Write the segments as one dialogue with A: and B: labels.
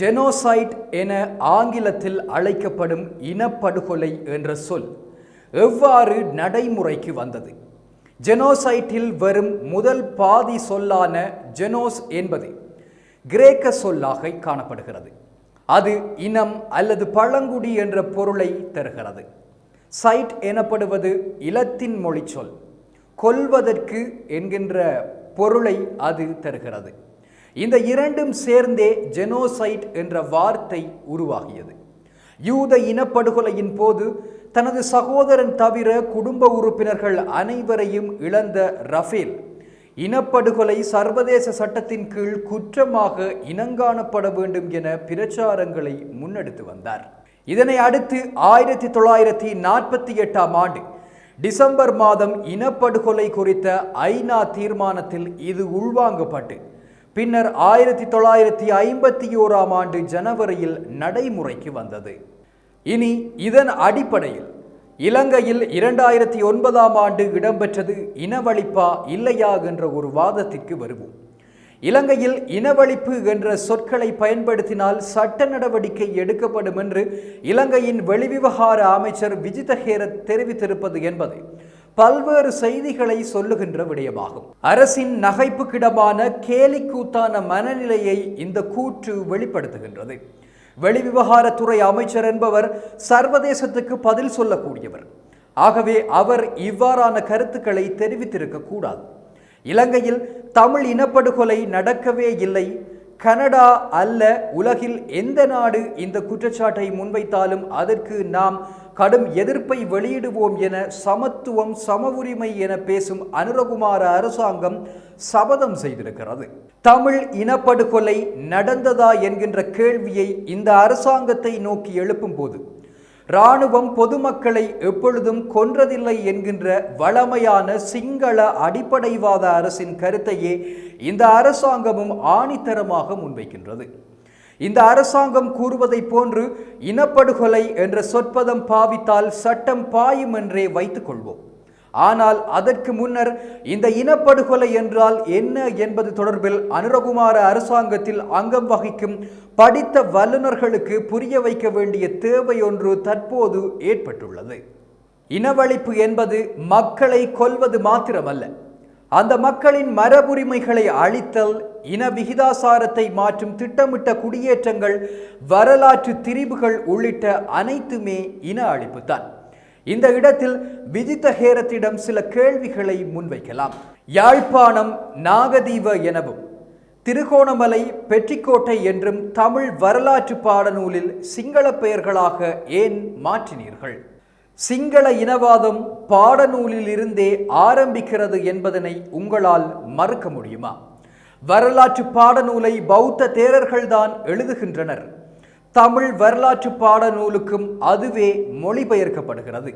A: Genocide என ஆங்கிலத்தில் அழைக்கப்படும் இனப்படுகொலை என்ற சொல் எவ்வாறு நடைமுறைக்கு வந்தது? ஜெனோசைட்டில் வரும் முதல் பாதி சொல்லான ஜெனோஸ் என்பது கிரேக்க சொல்லாக காணப்படுகிறது. அது இனம் அல்லது பழங்குடி என்ற பொருளை தருகிறது. சைட் எனப்படுவது இலத்தின் மொழி சொல் கொல்வதற்கு என்கின்ற பொருளை அது தருகிறது. இந்த இரண்டும் சேர்ந்தே ஜெனோசைட் என்ற வார்த்தை உருவாகியது. யூத இனப்படுகொலையின் போது தனது சகோதரன் தவிர குடும்ப உறுப்பினர்கள் அனைவரையும் இழந்த ரஃபேல். இனப்படுகொலை சர்வதேச சட்டத்தின் கீழ் குற்றமாக இனங்காணப்பட வேண்டும் என பிரச்சாரங்களை முன்னெடுத்து வந்தார். இதனை அடுத்து ஆயிரத்தி தொள்ளாயிரத்தி நாற்பத்தி எட்டாம் ஆண்டு டிசம்பர் மாதம் இனப்படுகொலை குறித்த ஐநா தீர்மானத்தில் இது உள்வாங்கப்பட்டு பின்னர் ஆயிரத்தி தொள்ளாயிரத்தி ஐம்பத்தி ஓராம் ஆண்டு ஜனவரியில் நடைமுறைக்கு வந்தது. இனி இதன் அடிப்படையில் இலங்கையில் இரண்டாயிரத்தி ஒன்பதாம் ஆண்டு இடம்பெற்றது இனவழிப்பா இல்லையா என்ற ஒரு வாதத்திற்கு வருவோம். இலங்கையில் இனவழிப்பு என்ற சொற்களை பயன்படுத்தினால் சட்ட நடவடிக்கை எடுக்கப்படும் என்று இலங்கையின் வெளிவிவகார அமைச்சர் விஜிதஹேரத் தெரிவித்திருப்பது என்பது பல்வேறு செய்திகளை சொல்லுகின்ற விடயமாகும். அரசின் நகைப்புக்கிடமான கேலிக்கூத்தான மனநிலையை இந்த கூற்று வெளிப்படுத்துகின்றது. வெளிவிவகாரத்துறை அமைச்சர் என்பவர் சர்வதேசத்துக்கு பதில் சொல்லக்கூடியவர். ஆகவே அவர் இவ்வாறான கருத்துக்களை தெரிவித்திருக்க கூடாது. இலங்கையில் தமிழ் இனப்படுகொலை நடக்கவே இல்லை. கனடா அல்ல உலகில் எந்த நாடு இந்த குற்றச்சாட்டை முன்வைத்தாலும் அதற்கு நாம் கடும் எதிர்ப்பை வெளியிடுவோம் என சமத்துவம் சம உரிமை என பேசும் அனுரகுமார அரசாங்கம் சபதம் செய்திருக்கிறது. தமிழ் இனப்படுகொலை நடந்ததா என்கின்ற கேள்வியை இந்த அரசாங்கத்தை நோக்கி எழுப்பும் போது இராணுவம் பொதுமக்களை எப்பொழுதும் கொன்றதில்லை என்கின்ற வளமையான சிங்கள அடிப்படைவாத அரசின் கருத்தையே இந்த அரசாங்கமும் ஆணித்தரமாக முன்வைக்கின்றது. இந்த அரசாங்கம் கூறுவதைப் போன்று இனப்படுகொலை என்ற சொற்பதம் பாவித்தால் சட்டம் பாயும் என்றே வைத்துக் கொள்வோம். ஆனால் அதற்கு முன்னர் இந்த இனப்படுகொலை என்றால் என்ன என்பது தொடர்பில் அனுரகுமார அரசாங்கத்தில் அங்கம் வகிக்கும் படித்த வல்லுநர்களுக்கு புரிய வைக்க வேண்டிய தேவை ஒன்று தற்போது ஏற்பட்டுள்ளது. இனவழிப்பு என்பது மக்களை கொல்வது மாத்திரமல்ல அந்த மக்களின் மரபுரிமைகளை அழித்தல் இன விகிதாசாரத்தை மாற்றும் திட்டமிட்ட குடியேற்றங்கள் வரலாற்று திரிவுகள் உள்ளிட்ட அனைத்துமே இன அழிப்புத்தான் இந்த இடத்தில் விஜித ஹேரத்திடம் சில கேள்விகளை முன்வைக்கலாம். யாழ்ப்பாணம் நாகதீவ எனவும் திருகோணமலை பெற்றிக்கோட்டை என்றும் தமிழ் வரலாற்று பாடநூலில் சிங்கள பெயர்களாக ஏன் மாற்றினீர்கள்? சிங்கள இனவாதம் பாடநூலில் இருந்தே ஆரம்பிக்கிறது என்பதனை உங்களால் மறுக்க முடியுமா? வரலாற்று பாடநூலை பௌத்த தேரர்கள்தான் எழுதுகின்றனர். தமிழ் வரலாற்று பாடநூலுக்கும் அதுவே மொழிபெயர்க்கப்படுகிறது.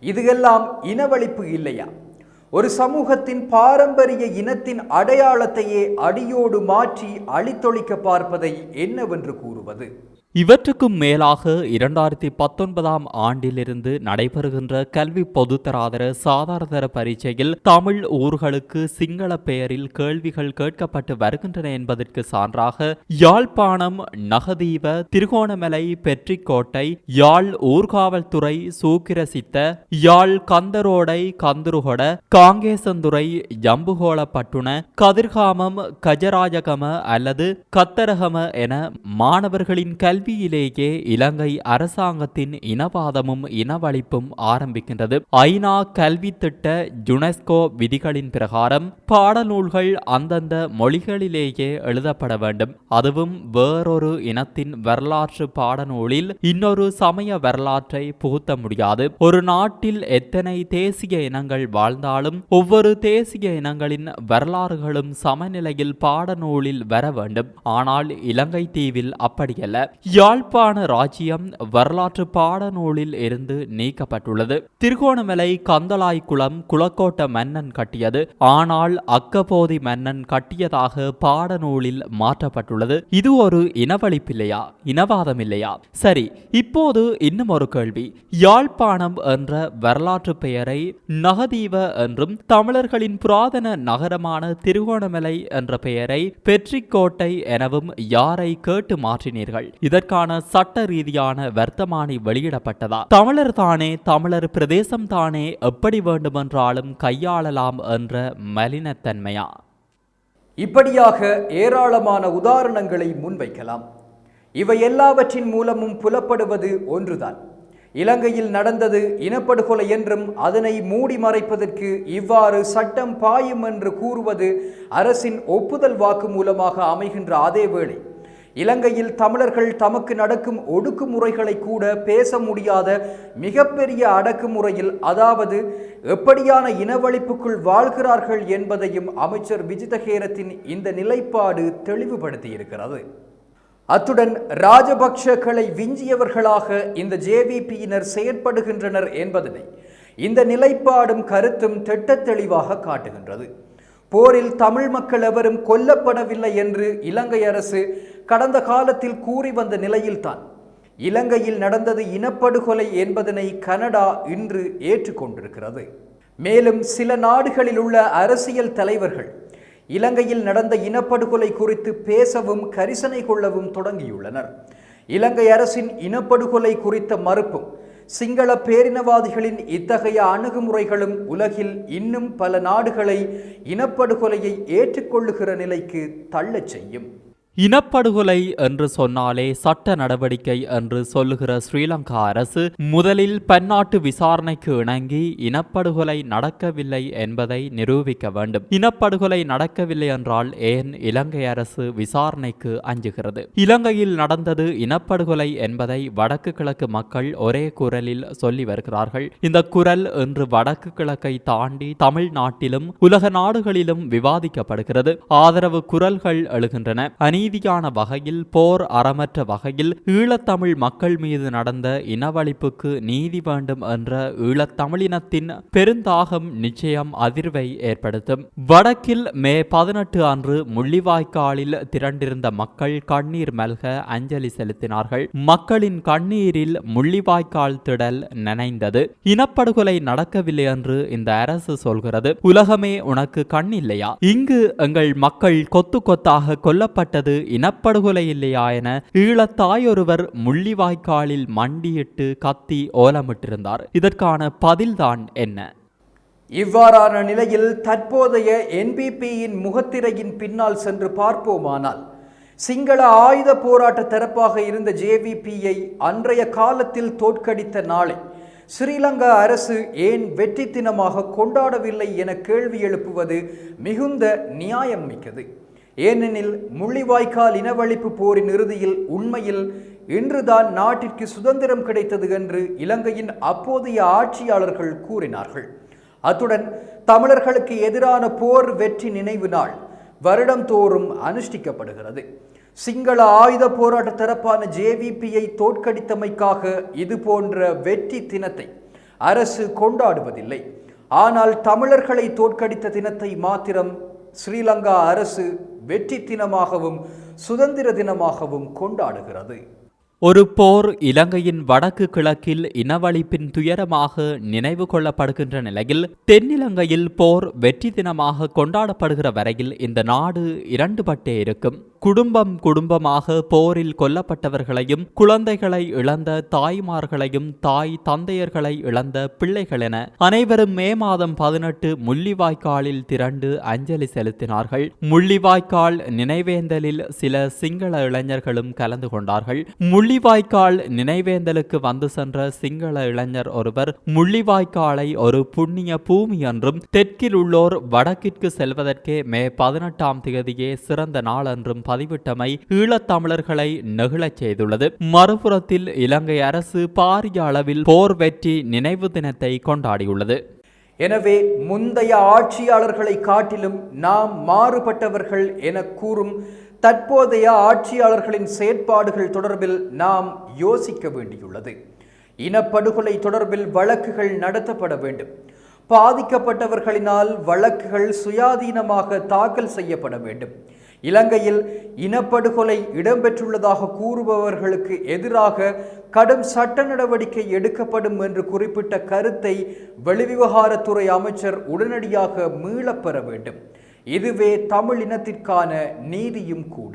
A: இது எல்லாம் இனவழிப்பு இல்லையா? ஒரு சமூகத்தின் பாரம்பரிய இனத்தின் அடையாளத்தையே அடியோடு மாற்றி அழித்தொழிக்க பார்ப்பதை என்னவென்று கூறுவது?
B: இவற்றுக்கும் மேலாக இரண்டாயிரத்தி பத்தொன்பதாம் ஆண்டிலிருந்து நடைபெறுகின்ற கல்வி பொதுத்தராதர சாதாரணதர பரீட்சையில் தமிழ் ஊர்களுக்கு சிங்கள பெயரில் கேள்விகள் கேட்கப்பட்டு வருகின்றன என்பதற்கு சான்றாக யாழ்ப்பாணம் நகதீவ திருகோணமலை பெற்றிக்கோட்டை யாழ் ஊர்காவல்துறை சூக்கிரசித்த யாழ் கந்தரோடை கந்துருகொட காங்கேசந்துறை ஜம்புகோளப்பட்டுன கதிர்காமம் கஜராஜகம அல்லது கத்தரகம என மாணவர்களின் கல்வி கல்வியிலேயே இலங்கை அரசாங்கத்தின் இனவாதமும் இனவழிப்பும் ஆரம்பிக்கின்றது. ஐநா கல்வி திட்ட யுனெஸ்கோ விதிகளின் பிரகாரம் பாடநூல்கள் அந்தந்த மொழிகளிலேயே எழுதப்பட வேண்டும். அதுவும் வேறொரு இனத்தின் வரலாற்று பாடநூலில் இன்னொரு சமய வரலாற்றை புகுத்த முடியாது. ஒரு நாட்டில் எத்தனை தேசிய இனங்கள் வாழ்ந்தாலும் ஒவ்வொரு தேசிய இனங்களின் வரலாறுகளும் சமநிலையில் பாடநூலில் வர வேண்டும். ஆனால் இலங்கை தீவில் அப்படியல்ல. யாழ்ப்பாண ராஜ்யம் வரலாற்று பாடநூலில் இருந்து நீக்கப்பட்டுள்ளது. திருகோணமலை கந்தளாய்குளம் குளக்கோட்ட மன்னன் கட்டியது. ஆனால் அக்கப்போதி மன்னன் கட்டியதாக பாடநூலில் மாற்றப்பட்டுள்ளது. இது ஒரு இனவழிப்பில்லையா? இனவாதம் இல்லையா சரி இப்போது இன்னும் ஒரு கேள்வி. யாழ்ப்பாணம் என்ற வரலாற்று பெயரை நகதீவ என்றும் தமிழர்களின் புராதன நகரமான திருகோணமலை என்ற பெயரை பெற்றிக்கோட்டை எனவும் யாரை கேட்டு மாற்றினீர்கள்? இதற்கான சட்ட ரீதியான வர்த்தமானி வெளியிடப்பட்டதா? தமிழர் தானே தமிழர் பிரதேசம் தானே எப்படி வேண்டுமென்றாலும் கையாளலாம் என்ற மலினத்தன்மையா?
A: இப்படியாக ஏராளமான உதாரணங்களை முன்வைக்கலாம். இவை எல்லாவற்றின் மூலமும் புலப்படுவது ஒன்றுதான். இலங்கையில் நடந்தது இனப்படுகொலை என்றும் அதனை மூடி மறைப்பதற்கு இவ்வாறு சட்டம் பாயும் என்று கூறுவது அரசின் ஒப்புதல் வாக்கு மூலமாக அமைகின்ற அதே வேளை. இலங்கையில் தமிழர்கள் தமக்கு நடக்கும் ஒடுக்குமுறைகளை கூட பேச முடியாத மிகப்பெரிய அடக்குமுறையில் அதாவது எப்படியான இனவழிப்புக்குள் வாழ்கிறார்கள் என்பதையும் அமைச்சர் விஜிதஹேரத்தின் இந்த நிலைப்பாடு தெளிவுபடுத்தியிருக்கிறது. அத்துடன் ராஜபக்ஷக்களை விஞ்சியவர்களாக இந்த ஜேவிபியினர் செயற்படுகின்றனர் என்பதனை இந்த நிலைப்பாடும் கருத்தும் திட்ட தெளிவாக காட்டுகின்றது. போரில் தமிழ் மக்கள் எவரும் கொல்லப்படவில்லை என்று இலங்கை அரசு கடந்த காலத்தில் கூறி வந்த நிலையில்தான். இலங்கையில் நடந்தது இனப்படுகொலை என்பதனை கனடா இன்று ஏற்றுக்கொண்டிருக்கிறது. மேலும் சில நாடுகளில் உள்ள அரசியல் தலைவர்கள் இலங்கையில் நடந்த இனப்படுகொலை குறித்து பேசவும் கரிசனை கொள்ளவும் தொடங்கியுள்ளனர். இலங்கை அரசின் இனப்படுகொலை குறித்த மறுப்பும் சிங்கள பேரினவாதிகளின் இத்தகைய அணுகுமுறைகளும் உலகில் இன்னும் பல நாடுகளை இனப்படுகொலையை ஏற்றுக்கொள்ளுகிற நிலைக்கு தள்ளச் செய்யும்.
B: இனப்படுகொலை என்று சொன்னாலே சட்ட நடவடிக்கை என்று சொல்லுகிற ஸ்ரீலங்கா அரசு முதலில் பன்னாட்டு விசாரணைக்கு இணங்கி இனப்படுகொலை நடக்கவில்லை என்பதை நிரூபிக்க வேண்டும். இனப்படுகொலை நடக்கவில்லை என்றால் ஏன் இலங்கை அரசு விசாரணைக்கு அஞ்சுகிறது? இலங்கையில் நடந்தது இனப்படுகொலை என்பதை வடக்கு கிழக்கு மக்கள் ஒரே குரலில் சொல்லி வருகிறார்கள். இந்த குரல் இன்று வடக்கு கிழக்கை தாண்டி தமிழ்நாட்டிலும் உலக நாடுகளிலும் விவாதிக்கப்படுகிறது. ஆதரவு குரல்கள் எழுகின்றன. அநீதியான வகையில் போர் அறமற்ற வகையில் ஈழத்தமிழ் மக்கள் மீது நடந்த இனவழிப்புக்கு நீதி வேண்டும் என்ற ஈழத்தமிழினத்தின் பெருந்தாகம் நிச்சயம் அதிர்வை ஏற்படுத்தும். வடக்கில் மே பதினெட்டு அன்று முள்ளிவாய்க்காலில் திரண்டிருந்த மக்கள் கண்ணீர் மல்க அஞ்சலி செலுத்தினார்கள். மக்களின் கண்ணீரில் முள்ளிவாய்க்கால் திடல் நினைந்தது. இனப்படுகொலை நடக்கவில்லை என்று இந்த அரசு சொல்கிறது. உலகமே உனக்கு கண் இல்லையா? இங்கு எங்கள் மக்கள் கொத்து கொத்தாக கொல்லப்பட்டது இனப்படுகொலை இல்லையா என ஈழத்தாயொருவர் முள்ளிவாய்க்காலில் மண்டியிட்டு கத்தி ஓலமிட்டிருந்தார். இதற்கான பதில்தான் என்ன?
A: இவ்வாறான நிலையில் தற்போதைய என்பிபியின் முகத்திரையின் பின்னால் சென்று பார்ப்போமானால் சிங்கள ஆயுத போராட்ட தரப்பாக இருந்த ஜேவிபியை அன்றைய காலத்தில் தோற்கடித்த நாளை ஸ்ரீலங்கா அரசு ஏன் வெற்றி தினமாக கொண்டாடவில்லை என கேள்வி எழுப்புவது மிகுந்த நியாயம் மிக்கது. ஏனெனில் முள்ளிவாய்க்கால் இனவழிப்பு போரின் இறுதியில் உண்மையில் இன்றுதான் நாட்டிற்கு சுதந்திரம் கிடைத்தது என்று இலங்கையின் அப்போதைய ஆட்சியாளர்கள் கூறினார்கள். அத்துடன் தமிழர்களுக்கு எதிரான போர் வெற்றி நினைவு நாள் வருடந்தோறும் அனுஷ்டிக்கப்படுகிறது. சிங்கள ஆயுத போராட்ட தரப்பான ஜேவிபியை தோற்கடித்தமைக்காக இது போன்ற வெற்றி தினத்தை அரசு கொண்டாடுவதில்லை. ஆனால் தமிழர்களை தோற்கடித்த தினத்தை மாத்திரம் ஸ்ரீலங்கா அரசு வெற்றி தினமாகவும் சுதந்திர தினமாகவும் கொண்டாடுகிறது.
B: ஒரு போர் இலங்கையின் வடக்கு கிழக்கில் இனவழிப்பின் துயரமாக நினைவு கொள்ளப்படுகின்ற நிலையில் தென்னிலங்கையில் போர் வெற்றி தினமாக கொண்டாடப்படுகிற வரையில் இந்த நாடு இரண்டுபட்டே இருக்கும். குடும்பம் குடும்பமாக போரில் கொல்லப்பட்டவர்களையும் குழந்தைகளை இழந்த தாய்மார்களையும் தாய் தந்தையர்களை இழந்த பிள்ளைகள் என அனைவரும் மே மாதம் பதினெட்டு முள்ளிவாய்க்காலில் திரண்டு அஞ்சலி செலுத்தினார்கள். முள்ளிவாய்க்கால் நினைவேந்தலில் சில சிங்கள இளைஞர்களும் கலந்து கொண்டார்கள். முள்ளிவாய்க்கால் நினைவேந்தலுக்கு வந்து சென்ற சிங்கள இளைஞர் ஒருவர் முள்ளிவாய்க்காலை ஒரு புண்ணிய பூமி என்றும் தெற்கில் உள்ளோர் வடக்கிற்கு செல்வதற்கே மே பதினெட்டாம் தேதியே சிறந்த நாள் என்றும் பதிவிட்டமை ஈழத்தமிழர்களை நெகிழச் செய்துள்ளது. மறுபுறத்தில் இலங்கை அரசு பாரிய அளவில் போர் வெற்றி நினைவு தினத்தை கொண்டாடியுள்ளது.
A: எனவே முந்தைய ஆட்சியாளர்களை காட்டிலும் நாம் மாறுபட்டவர்கள் என கூறும் தற்போதைய ஆட்சியாளர்களின் செயற்பாடுகள் தொடர்பில் நாம் யோசிக்க வேண்டியுள்ளது. இனப்படுகொலை தொடர்பில் வழக்குகள் நடத்தப்பட வேண்டும். பாதிக்கப்பட்டவர்களினால் வழக்குகள் சுயாதீனமாக தாக்கல் செய்யப்பட வேண்டும். இலங்கையில் இனப்படுகொலை இடம்பெற்றுள்ளதாக கூறுபவர்களுக்கு எதிராக கடும் சட்ட நடவடிக்கை எடுக்கப்படும் என்று குறிப்பிட்ட கருத்தை வெளிவிவகாரத்துறை அமைச்சர் உடனடியாக மீளப்பெற வேண்டும். இதுவே தமிழ் இனத்திற்கான நீதியும் கூட.